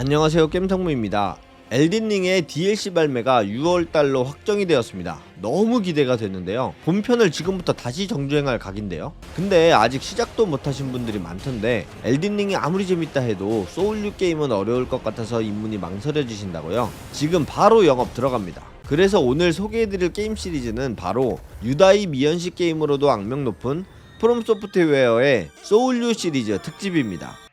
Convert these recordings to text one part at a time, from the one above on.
안녕하세요 겜성무입니다. 엘든링의 DLC 발매가 6월달로 확정이 되었습니다. 너무 기대가 되는데요. 본편을 지금부터 다시 정주행할 각인데요. 근데 아직 시작도 못하신 분들이 많던데 엘든링이 아무리 재밌다 해도 소울류 게임은 어려울 것 같아서 입문이 망설여지신다고요. 지금 바로 영업 들어갑니다. 그래서 오늘 소개해드릴 게임 시리즈는 바로 유다이 미연식 게임으로도 악명 높은 프롬 소프트웨어의 소울류 시리즈 특집입니다.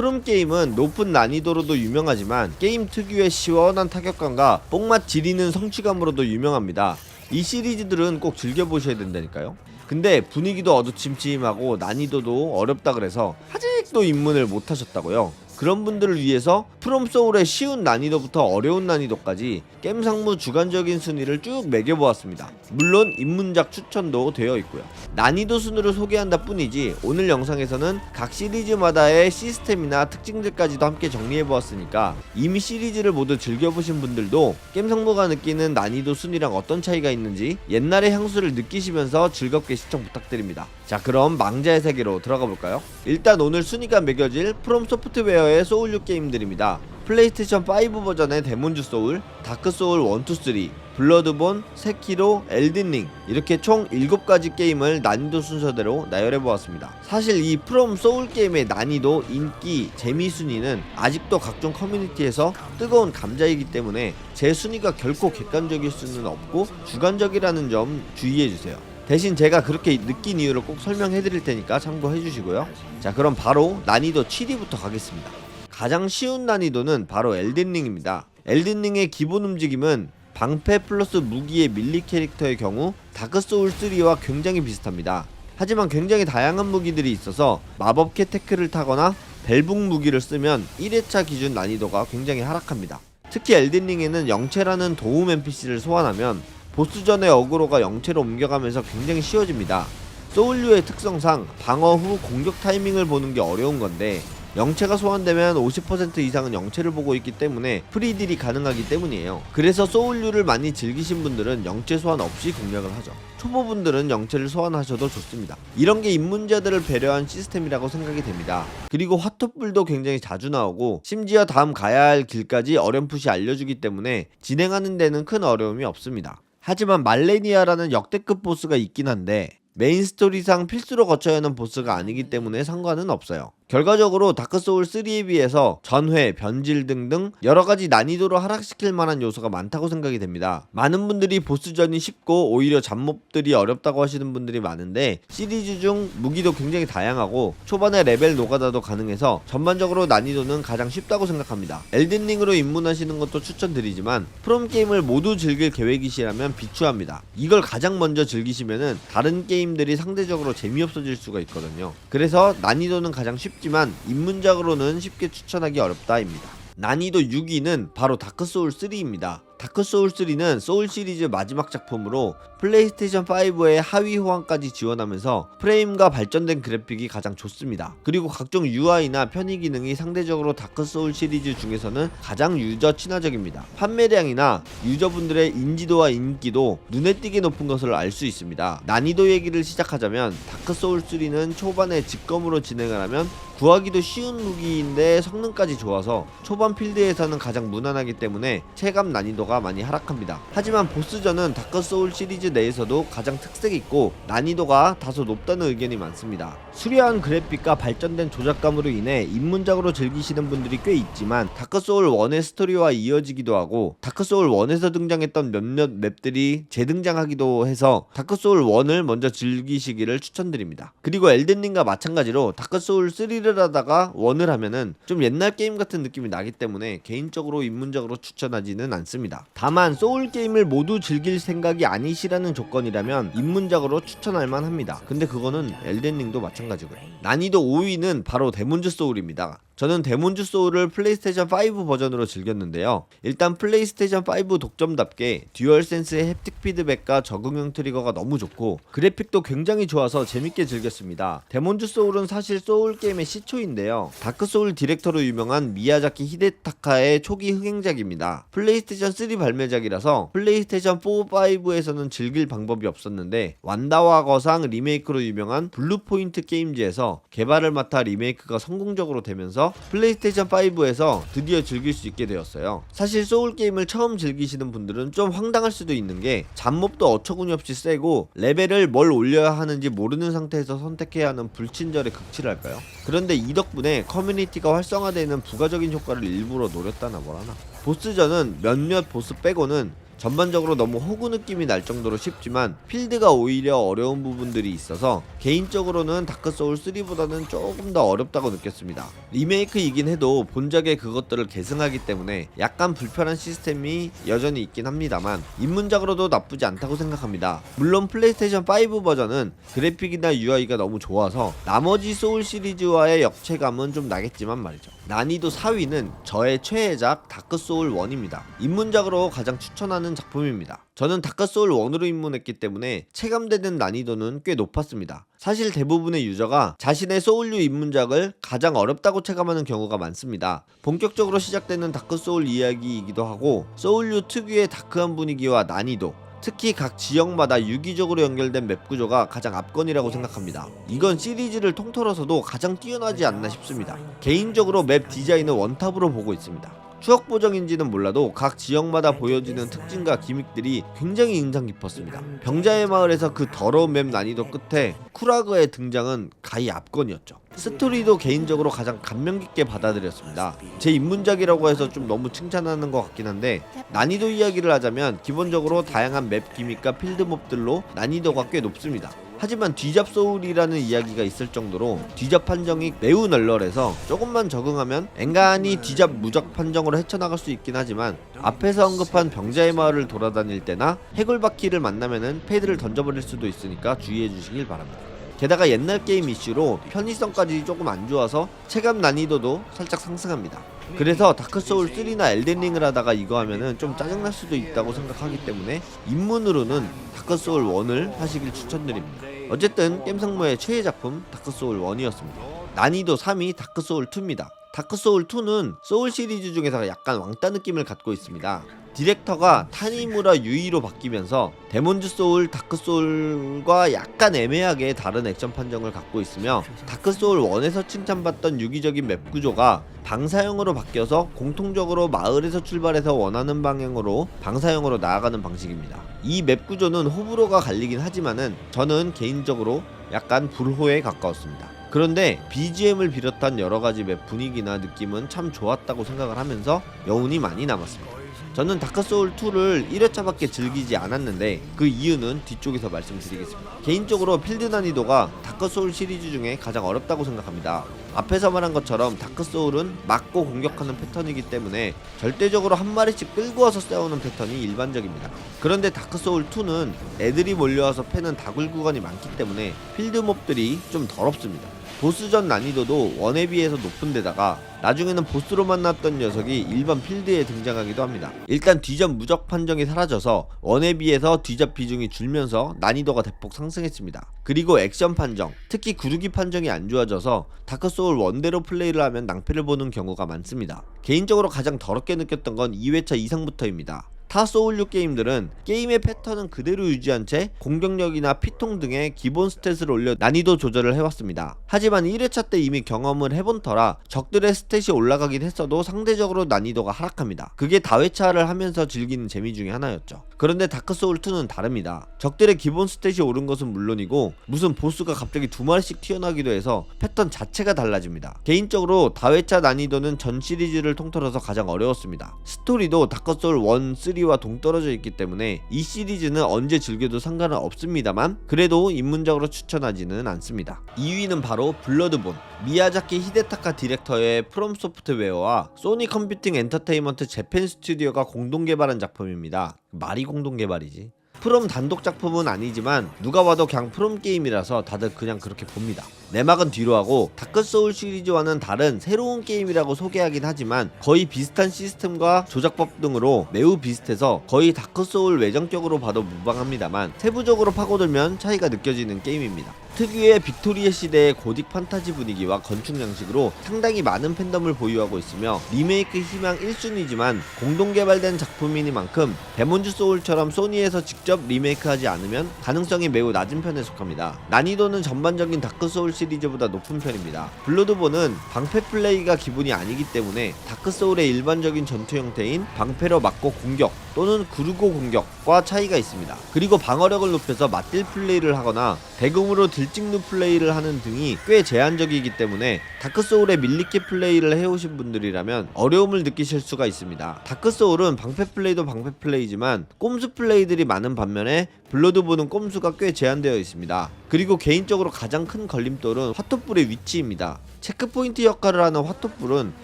프롬 게임은 높은 난이도로도 유명하지만 게임 특유의 시원한 타격감과 뽕맛 지리는 성취감으로도 유명합니다. 이 시리즈들은 꼭 즐겨보셔야 된다니까요. 근데 분위기도 어두침침하고 난이도도 어렵다 그래서 아직도 입문을 못하셨다고요. 그런 분들을 위해서 프롬 소울의 쉬운 난이도부터 어려운 난이도까지 게임 상무 주관적인 순위를 쭉 매겨보았습니다. 물론 입문작 추천도 되어 있고요. 난이도 순으로 소개한다 뿐이지 오늘 영상에서는 각 시리즈마다의 시스템이나 특징들까지도 함께 정리해보았으니까 이미 시리즈를 모두 즐겨보신 분들도 게임 상무가 느끼는 난이도 순위랑 어떤 차이가 있는지 옛날의 향수를 느끼시면서 즐겁게 시청 부탁드립니다. 자 그럼 망자의 세계로 들어가 볼까요? 일단 오늘 순위가 매겨질 프롬 소프트웨어의 소울류 게임들입니다. 플레이스테이션 5 버전의 데몬즈 소울, 다크 소울 1, 2, 3, 블러드본, 세키로, 엘든링 이렇게 총 7가지 게임을 난이도 순서대로 나열해 보았습니다. 사실 이 프롬 소울 게임의 난이도, 인기, 재미 순위는 아직도 각종 커뮤니티에서 뜨거운 감자이기 때문에 제 순위가 결코 객관적일 수는 없고 주관적이라는 점 주의해 주세요. 대신 제가 그렇게 느낀 이유를 꼭 설명해 드릴 테니까 참고해 주시고요. 자, 그럼 바로 난이도 7위부터 가겠습니다. 가장 쉬운 난이도는 바로 엘든링입니다. 엘든링의 기본 움직임은 방패 플러스 무기의 밀리 캐릭터의 경우 다크소울 3와 굉장히 비슷합니다. 하지만 굉장히 다양한 무기들이 있어서 마법 캐 테크를 타거나 벨붕 무기를 쓰면 1회차 기준 난이도가 굉장히 하락합니다. 특히 엘든링에는 영체라는 도움 NPC를 소환하면 보스전의 어그로가 영체로 옮겨가면서 굉장히 쉬워집니다. 소울류의 특성상 방어 후 공격 타이밍을 보는 게 어려운 건데 영체가 소환되면 50% 이상은 영체를 보고 있기 때문에 프리딜이 가능하기 때문이에요. 그래서 소울류를 많이 즐기신 분들은 영체 소환 없이 공략을 하죠. 초보분들은 영체를 소환하셔도 좋습니다. 이런 게 입문자들을 배려한 시스템이라고 생각이 됩니다. 그리고 화토불도 굉장히 자주 나오고 심지어 다음 가야 할 길까지 어렴풋이 알려주기 때문에 진행하는 데는 큰 어려움이 없습니다. 하지만 말레니아라는 역대급 보스가 있긴 한데 메인 스토리상 필수로 거쳐야 하는 보스가 아니기 때문에 상관은 없어요. 결과적으로 다크소울 3에 비해서 전회, 변질 등등 여러가지 난이도를 하락시킬 만한 요소가 많다고 생각이 됩니다. 많은 분들이 보스전이 쉽고 오히려 잡몹들이 어렵다고 하시는 분들이 많은데 시리즈 중 무기도 굉장히 다양하고 초반에 레벨 노가다도 가능해서 전반적으로 난이도는 가장 쉽다고 생각합니다. 엘든링으로 입문하시는 것도 추천드리지만 프롬 게임을 모두 즐길 계획이시라면 비추합니다. 이걸 가장 먼저 즐기시면은 다른 게임들이 상대적으로 재미없어질 수가 있거든요. 그래서 난이도는 가장 쉽 쉽지만 입문작으로는 쉽게 추천하기 어렵다입니다. 난이도 6위는 바로 다크소울 3입니다. 다크 소울 3는 소울 시리즈 마지막 작품으로 플레이스테이션 5의 하위 호환까지 지원하면서 프레임과 발전된 그래픽이 가장 좋습니다. 그리고 각종 UI나 편의 기능이 상대적으로 다크 소울 시리즈 중에서는 가장 유저 친화적입니다. 판매량이나 유저분들의 인지도와 인기도 눈에 띄게 높은 것을 알 수 있습니다. 난이도 얘기를 시작하자면 다크 소울 3는 초반에 직검으로 진행을 하면 구하기도 쉬운 무기인데 성능까지 좋아서 초반 필드에서는 가장 무난하기 때문에 체감 난이도가 많이 하락합니다. 하지만 보스전은 다크소울 시리즈 내에서도 가장 특색 있고 난이도가 다소 높다는 의견이 많습니다. 수려한 그래픽과 발전된 조작감으로 인해 입문작으로 즐기시는 분들이 꽤 있지만 다크소울 1의 스토리와 이어지기도 하고 다크소울 1에서 등장했던 몇몇 맵들이 재등장하기도 해서 다크소울 1을 먼저 즐기시기를 추천드립니다. 그리고 엘든링과 마찬가지로 다크소울 3를 하다가 1을 하면은 좀 옛날 게임 같은 느낌이 나기 때문에 개인적으로 입문작으로 추천하지는 않습니다. 다만 소울 게임을 모두 즐길 생각이 아니시라는 조건이라면 입문작으로 추천할 만합니다. 근데 그거는 엘든링도 마찬가지 고요. 난이도 5위는 바로 데몬즈 소울입니다. 저는 데몬즈 소울을 플레이스테이션 5 버전으로 즐겼는데요. 일단 플레이스테이션 5 독점답게 듀얼 센스의 햅틱 피드백과 적응형 트리거가 너무 좋고 그래픽도 굉장히 좋아서 재밌게 즐겼습니다. 데몬즈 소울은 사실 소울 게임의 시초인데요. 다크 소울 디렉터로 유명한 미야자키 히데타카의 초기 흥행작입니다. 플레이스테이션 3 발매작이라서 플레이스테이션 4, 5에서는 즐길 방법이 없었는데 완다와 거상 리메이크로 유명한 블루포인트 게임즈에서 개발을 맡아 리메이크가 성공적으로 되면서 플레이스테이션 5에서 드디어 즐길 수 있게 되었어요. 사실 소울 게임을 처음 즐기시는 분들은 좀 황당할 수도 있는 게 잡몹도 어처구니 없이 세고 레벨을 뭘 올려야 하는지 모르는 상태에서 선택해야 하는 불친절의 극치랄까요? 그런데 이 덕분에 커뮤니티가 활성화되는 부가적인 효과를 일부러 노렸다나 뭐라나. 보스전은 몇몇 보스 빼고는 전반적으로 너무 호구 느낌이 날 정도로 쉽지만 필드가 오히려 어려운 부분들이 있어서 개인적으로는 다크 소울 3보다는 조금 더 어렵다고 느꼈습니다. 리메이크이긴 해도 본작의 그것들을 계승하기 때문에 약간 불편한 시스템이 여전히 있긴 합니다만 입문작으로도 나쁘지 않다고 생각합니다. 물론 플레이스테이션 5 버전은 그래픽이나 UI가 너무 좋아서 나머지 소울 시리즈와의 역체감은 좀 나겠지만 말이죠. 난이도 4위는 저의 최애작 다크 소울 1입니다. 입문작으로 가장 추천하는 작품입니다. 저는 다크 소울 1으로 입문했기 때문에 체감되는 난이도는 꽤 높았습니다. 사실 대부분의 유저가 자신의 소울류 입문작을 가장 어렵다고 체감하는 경우가 많습니다. 본격적으로 시작되는 다크 소울 이야기이기도 하고 소울류 특유의 다크한 분위기와 난이도 특히 각 지역마다 유기적으로 연결된 맵 구조가 가장 압권이라고 생각합니다. 이건 시리즈를 통틀어서도 가장 뛰어나지 않나 싶습니다. 개인적으로 맵 디자인은 원탑으로 보고 있습니다. 추억 보정인지는 몰라도 각 지역마다 보여지는 특징과 기믹들이 굉장히 인상 깊었습니다. 병자의 마을에서 그 더러운 맵 난이도 끝에 쿠라그의 등장은 가히 압권이었죠. 스토리도 개인적으로 가장 감명 깊게 받아들였습니다. 제 입문작이라고 해서 좀 너무 칭찬하는 것 같긴 한데 난이도 이야기를 하자면 기본적으로 다양한 맵 기믹과 필드 몹들로 난이도가 꽤 높습니다. 하지만 뒤잡 소울이라는 이야기가 있을 정도로 뒤잡 판정이 매우 널널해서 조금만 적응하면 앵간히 뒤잡 무적 판정으로 헤쳐나갈 수 있긴 하지만 앞에서 언급한 병자의 마을을 돌아다닐 때나 해골바퀴를 만나면은 패드를 던져버릴 수도 있으니까 주의해 주시길 바랍니다. 게다가 옛날 게임 이슈로 편의성까지 조금 안 좋아서 체감 난이도도 살짝 상승합니다. 그래서 다크소울 3나 엘덴링을 하다가 이거 하면은 좀 짜증날 수도 있다고 생각하기 때문에 입문으로는 다크소울 1을 하시길 추천드립니다. 어쨌든 겜상모의 최애 작품 다크소울 1이었습니다. 난이도 3위 다크소울 2입니다. 다크소울 2는 소울 시리즈 중에서 약간 왕따 느낌을 갖고 있습니다. 디렉터가 타니무라 유이로 바뀌면서 데몬즈 소울, 다크 소울과 약간 애매하게 다른 액션 판정을 갖고 있으며 다크 소울 1에서 칭찬받던 유기적인 맵 구조가 방사형으로 바뀌어서 공통적으로 마을에서 출발해서 원하는 방향으로 방사형으로 나아가는 방식입니다. 이 맵 구조는 호불호가 갈리긴 하지만은 저는 개인적으로 약간 불호에 가까웠습니다. 그런데 BGM을 비롯한 여러 가지 맵 분위기나 느낌은 참 좋았다고 생각을 하면서 여운이 많이 남았습니다. 저는 다크소울 2를 1회차밖에 즐기지 않았는데 그 이유는 뒤쪽에서 말씀드리겠습니다. 개인적으로 필드 난이도가 다크소울 시리즈 중에 가장 어렵다고 생각합니다. 앞에서 말한 것처럼 다크소울은 맞고 공격하는 패턴이기 때문에 절대적으로 한 마리씩 끌고 와서 싸우는 패턴이 일반적입니다. 그런데 다크소울 2는 애들이 몰려와서 패는 다굴 구간이 많기 때문에 필드 몹들이 좀 더럽습니다. 보스전 난이도도 원에 비해서 높은 데다가 나중에는 보스로 만났던 녀석이 일반 필드에 등장하기도 합니다. 일단 뒤잡 무적 판정이 사라져서 원에 비해서 뒤잡 비중이 줄면서 난이도가 대폭 상승했습니다. 그리고 액션 판정, 특히 구르기 판정이 안 좋아져서 다크소울 원대로 플레이를 하면 낭패를 보는 경우가 많습니다. 개인적으로 가장 더럽게 느꼈던 건 2회차 이상부터입니다. 타 소울류 게임들은 게임의 패턴은 그대로 유지한 채 공격력이나 피통 등의 기본 스탯을 올려 난이도 조절을 해왔습니다. 하지만 1회차 때 이미 경험을 해본 터라 적들의 스탯이 올라가긴 했어도 상대적으로 난이도가 하락합니다. 그게 다회차를 하면서 즐기는 재미 중에 하나였죠. 그런데 다크소울2는 다릅니다. 적들의 기본 스탯이 오른 것은 물론이고 무슨 보스가 갑자기 두 마리씩 튀어나오기도 해서 패턴 자체가 달라집니다. 개인적으로 다회차 난이도는 전 시리즈를 통틀어서 가장 어려웠습니다. 스토리도 다크소울 1, 3와 동떨어져 있기 때문에 이 시리즈는 언제 즐겨도 상관은 없습니다만 그래도 입문적으로 추천하지는 않습니다. 2위는 바로 블러드본 미야자키 히데타카 디렉터의 프롬 소프트웨어와 소니 컴퓨팅 엔터테인먼트 재팬 스튜디오가 공동 개발한 작품입니다. 말이 공동 개발이지. 프롬 단독 작품은 아니지만 누가 봐도 그냥 프롬 게임이라서 다들 그냥 그렇게 봅니다. 내막은 뒤로 하고 다크 소울 시리즈와는 다른 새로운 게임이라고 소개하긴 하지만 거의 비슷한 시스템과 조작법 등으로 매우 비슷해서 거의 다크 소울 외전격으로 봐도 무방합니다만 세부적으로 파고들면 차이가 느껴지는 게임입니다. 특유의 빅토리아 시대의 고딕 판타지 분위기와 건축 양식으로 상당히 많은 팬덤을 보유하고 있으며 리메이크 희망 1순위지만 공동 개발된 작품이니만큼 데몬즈 소울처럼 소니에서 직접 리메이크하지 않으면 가능성이 매우 낮은 편에 속합니다. 난이도는 전반적인 다크 소울 시리즈보다 높은 편입니다. 블러드본은 방패 플레이가 기본이 아니기 때문에 다크소울의 일반적인 전투 형태인 방패로 맞고 공격 또는 구르고 공격과 차이가 있습니다. 그리고 방어력을 높여서 맞딜 플레이를 하거나 대금으로 들찍누 플레이를 하는 등이 꽤 제한적이기 때문에 다크소울의 밀리키 플레이를 해오신 분들이라면 어려움을 느끼실 수가 있습니다. 다크소울은 방패 플레이도 방패 플레이지만 꼼수 플레이들이 많은 반면에 블러드본은 꼼수가 꽤 제한되어 있습니다. 그리고 개인적으로 가장 큰 걸림돌은 화토불의 위치입니다. 체크포인트 역할을 하는 화토불은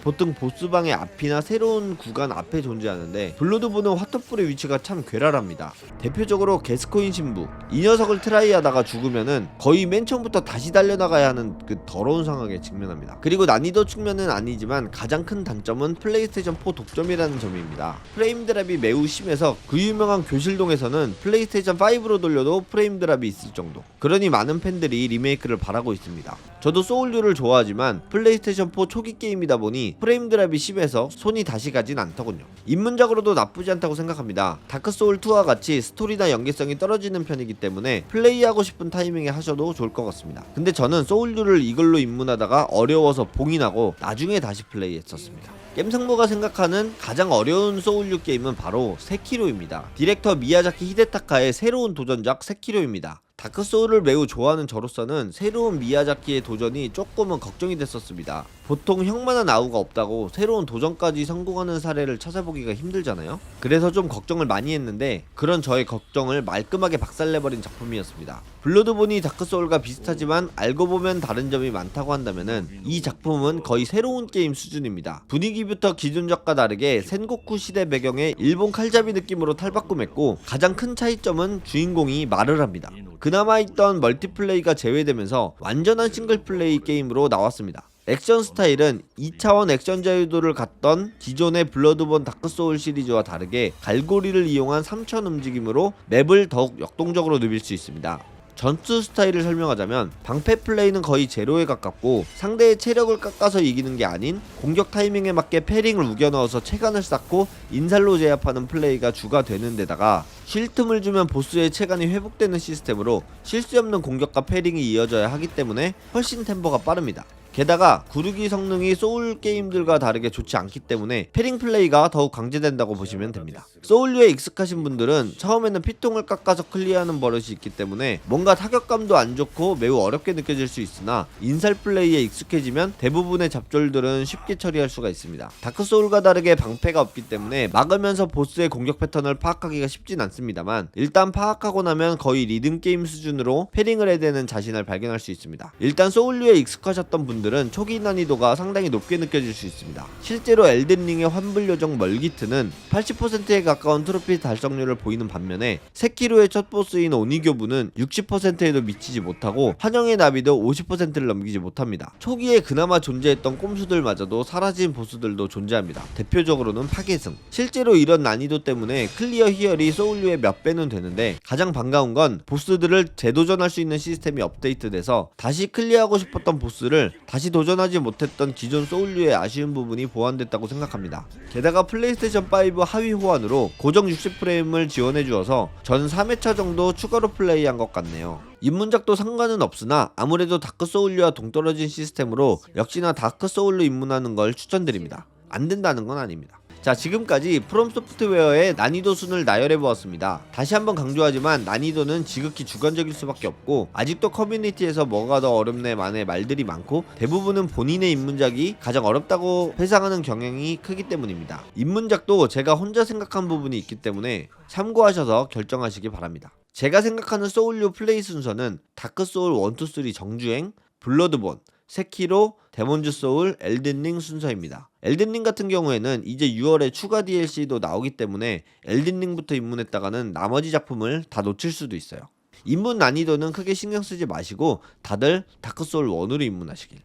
보통 보스방의 앞이나 새로운 구간 앞에 존재하는데 블러드본은 화토불의 위치가 참 괴랄합니다. 대표적으로 게스코인 신부 이 녀석을 트라이하다가 죽으면은 거의 맨 처음부터 다시 달려나가야 하는 그 더러운 상황에 직면합니다. 그리고 난이도 측면은 아니지만 가장 큰 단점은 플레이스테이션 4 독점이라는 점입니다. 프레임 드랍이 매우 심해서 그 유명한 교실동에서는 플레이스테이션 5로 돌려도 프레임 드랍이 있을 정도. 그러니 많은 팬들이 리메이크를 바라고 있습니다. 저도 소울류를 좋아하지만 플레이스테이션 4 초기 게임이다 보니 프레임 드랍이 심해서 손이 다시 가진 않더군요. 입문작으로도 나쁘지 않다고 생각합니다. 다크 소울 2와 같이 스토리나 연계성이 떨어지는 편이기 때문에 플레이하고 싶은 타이밍에 하셔도 좋을 것 같습니다. 근데 저는 소울류를 이걸로 입문하다가 어려워서 봉인하고 나중에 다시 플레이했었습니다. 겜성모가 생각하는 가장 어려운 소울류 게임은 바로 세키로입니다. 디렉터 미야자키 히데타카의 새로운 도전작 세키로입니다. 다크 소울을 매우 좋아하는 저로서는 새로운 미야자키의 도전이 조금은 걱정이 됐었습니다. 보통 형만한 아우가 없다고 새로운 도전까지 성공하는 사례를 찾아보기가 힘들잖아요. 그래서 좀 걱정을 많이 했는데 그런 저의 걱정을 말끔하게 박살내버린 작품이었습니다. 블러드본이 다크 소울과 비슷하지만 알고 보면 다른 점이 많다고 한다면은 이 작품은 거의 새로운 게임 수준입니다. 분위기부터 기존작과 다르게 센고쿠 시대 배경의 일본 칼잡이 느낌으로 탈바꿈했고 가장 큰 차이점은 주인공이 말을 합니다. 그나마 있던 멀티플레이가 제외되면서 완전한 싱글플레이 게임으로 나왔습니다. 액션 스타일은 2차원 액션 자유도를 갖던 기존의 블러드본 다크소울 시리즈와 다르게 갈고리를 이용한 3천 움직임으로 맵을 더욱 역동적으로 누빌 수 있습니다. 전투 스타일을 설명하자면 방패 플레이는 거의 제로에 가깝고 상대의 체력을 깎아서 이기는 게 아닌 공격 타이밍에 맞게 패링을 우겨 넣어서 체간을 쌓고 인살로 제압하는 플레이가 주가 되는 데다가 쉴 틈을 주면 보스의 체간이 회복되는 시스템으로 실수 없는 공격과 패링이 이어져야 하기 때문에 훨씬 템포가 빠릅니다. 게다가 구르기 성능이 소울 게임들과 다르게 좋지 않기 때문에 패링 플레이가 더욱 강제된다고 보시면 됩니다. 소울류에 익숙하신 분들은 처음에는 피통을 깎아서 클리어하는 버릇이 있기 때문에 뭔가 타격감도 안 좋고 매우 어렵게 느껴질 수 있으나 인살 플레이에 익숙해지면 대부분의 잡졸들은 쉽게 처리할 수가 있습니다. 다크 소울과 다르게 방패가 없기 때문에 막으면서 보스의 공격 패턴을 파악하기가 쉽진 않습니다만 일단 파악하고 나면 거의 리듬 게임 수준으로 패링을 해대는 자신을 발견할 수 있습니다. 일단 소울류에 익숙하셨던 분들 분들은 초기 난이도가 상당히 높게 느껴질 수 있습니다. 실제로 엘든링의 환불 요정 멀기트는 80%에 가까운 트로피 달성률을 보이는 반면에 세키로의 첫 보스인 오니교부는 60%에도 미치지 못하고 환영의 나비도 50%를 넘기지 못합니다. 초기에 그나마 존재했던 꼼수들마저도 사라진 보스들도 존재합니다. 대표적으로는 파괴승. 실제로 이런 난이도 때문에 클리어 희열이 소울류의 몇 배는 되는데 가장 반가운 건 보스들을 재도전할 수 있는 시스템이 업데이트돼서 다시 클리어하고 싶었던 보스를 다시 도전하지 못했던 기존 소울류의 아쉬운 부분이 보완됐다고 생각합니다. 게다가 플레이스테이션 5 하위 호환으로 고정 60프레임을 지원해 주어서 전 3회차 정도 추가로 플레이한 것 같네요. 입문작도 상관은 없으나 아무래도 다크 소울류와 동떨어진 시스템으로 역시나 다크 소울로 입문하는 걸 추천드립니다. 안 된다는 건 아닙니다. 자 지금까지 프롬 소프트웨어의 난이도 순을 나열해 보았습니다. 다시 한번 강조하지만 난이도는 지극히 주관적일 수밖에 없고 아직도 커뮤니티에서 뭐가 더 어렵네 만의 말들이 많고 대부분은 본인의 입문작이 가장 어렵다고 회상하는 경향이 크기 때문입니다. 입문작도 제가 혼자 생각한 부분이 있기 때문에 참고하셔서 결정하시기 바랍니다. 제가 생각하는 소울류 플레이 순서는 다크 소울 1, 2, 3 정주행, 블러드본, 세키로, 데몬즈 소울, 엘든링 순서입니다. 엘든링 같은 경우에는 이제 6월에 추가 DLC도 나오기 때문에 엘든링부터 입문했다가는 나머지 작품을 다 놓칠 수도 있어요. 입문 난이도는 크게 신경 쓰지 마시고 다들 다크 소울 1으로 입문하시길.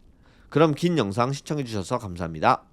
그럼 긴 영상 시청해주셔서 감사합니다.